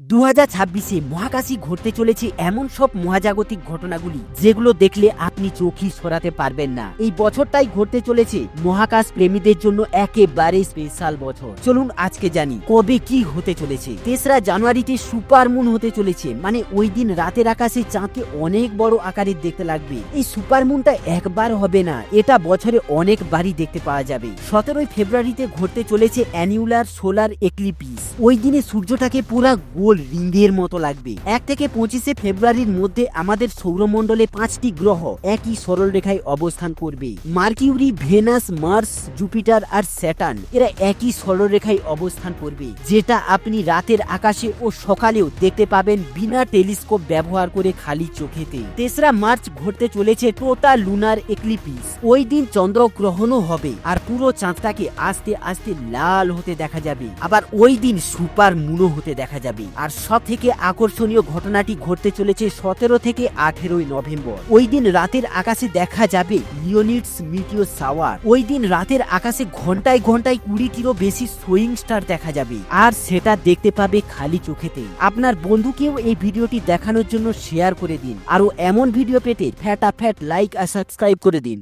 দু হাজার ছাব্বিশে মহাকাশে ঘটতে চলেছে এমন সব মহাজাগতিক ঘটনাগুলি, যেগুলো দেখলে আপনি চোখই সরাতে পারবেন না। এই বছরটাই ঘটতে চলেছে মহাকাশ প্রেমীদের জন্য একেবারে স্পেশাল বছর। চলুন আজকে জানি, কবে কি হতে চলেছে। তেসরা জানুয়ারিতে সুপার মুন হতে চলেছে মানে ওই দিন রাতের আকাশে চাঁদকে অনেক বড় আকারের দেখতে লাগবে। এই সুপার মুনটা একবার হবে না, এটা বছরে অনেকবারই দেখতে পাওয়া যাবে। সতেরোই ফেব্রুয়ারিতে ঘটতে চলেছে অ্যানিউলার সোলার এক্লিপিস। ওই দিনে সূর্যটাকে পুরা গোল রিঙ্গের মতো লাগবে। এক থেকে পঁচিশে ফেব্রুয়ারির মধ্যে আমাদের সৌরমণ্ডলে পাঁচটি গ্রহ একই সরল রেখায় অবস্থান করবে। মার্কিউরি, ভেনাস, মার্স, জুপিটার আর স্যাটার্ন এরা একই সরল রেখায় অবস্থান করবে, যেটা আপনি রাতের আকাশে ও সকালেও দেখতে পাবেন বিনা টেলিস্কোপ ব্যবহার করে খালি চোখেতে। তেসরা মার্চ ঘটতে চলেছে টোটাল লুনার এক্লিপিস। ওই দিন চন্দ্রগ্রহণও হবে আর পুরো চাঁদটাকে আস্তে আস্তে লাল হতে দেখা যাবে। আবার ওই দিন সুপার মুনো হতে দেখা যাবে। আর সব থেকে আকর্ষণীয় ঘটনাটি ঘটতে চলেছে সতেরো থেকে আঠেরোই নভেম্বর। ওই দিন রাতের আকাশে দেখা যাবে লিওনিডস মিটিও সাওয়ার। ওই দিন রাতের আকাশে ঘন্টায় ঘন্টায় কুড়িটিরও বেশি সোয়িং স্টার দেখা যাবে। আর সেটা দেখতে পাবে খালি চোখেতে। আপনার বন্ধুকেও এই ভিডিওটি দেখানোর জন্য শেয়ার করে দিন। আরও এমন ভিডিও পেতে ফ্যাটা ফ্যাট লাইক আর সাবস্ক্রাইব করে দিন।